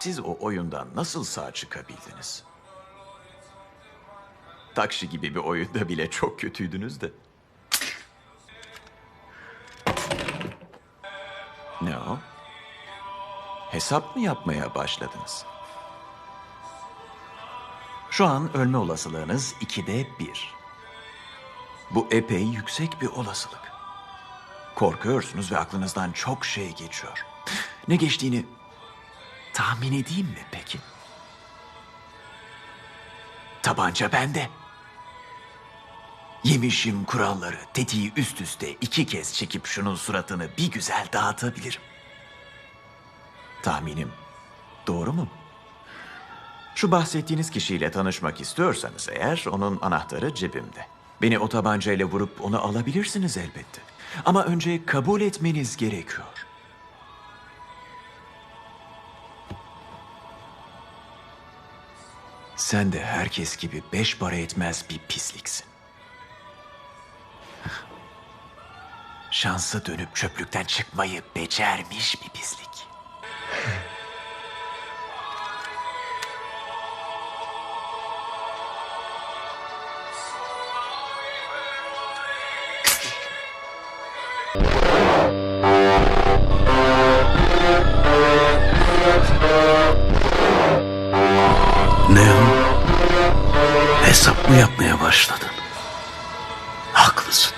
Siz o oyundan nasıl sağ çıkabildiniz? Takşi gibi bir oyunda bile çok kötüydünüz de. Ne o? Hesap mı yapmaya başladınız? Şu an ölme olasılığınız ikide bir. Bu epey yüksek bir olasılık. Korkuyorsunuz ve aklınızdan çok şey geçiyor. Ne geçtiğini tahmin edeyim mi peki? Tabanca bende. Yemişim kuralları, tetiği üst üste iki kez çekip şunun suratını bir güzel dağıtabilirim. Tahminim doğru mu? Şu bahsettiğiniz kişiyle tanışmak istiyorsanız eğer onun anahtarı cebimde. Beni o tabancayla vurup onu alabilirsiniz elbette. Ama önce kabul etmeniz gerekiyor. Sen de herkes gibi beş para etmez bir pisliksin. Şansı dönüp çöplükten çıkmayı becermiş bir pislik. Ne o? Hesap mı yapmaya başladın? Haklısın.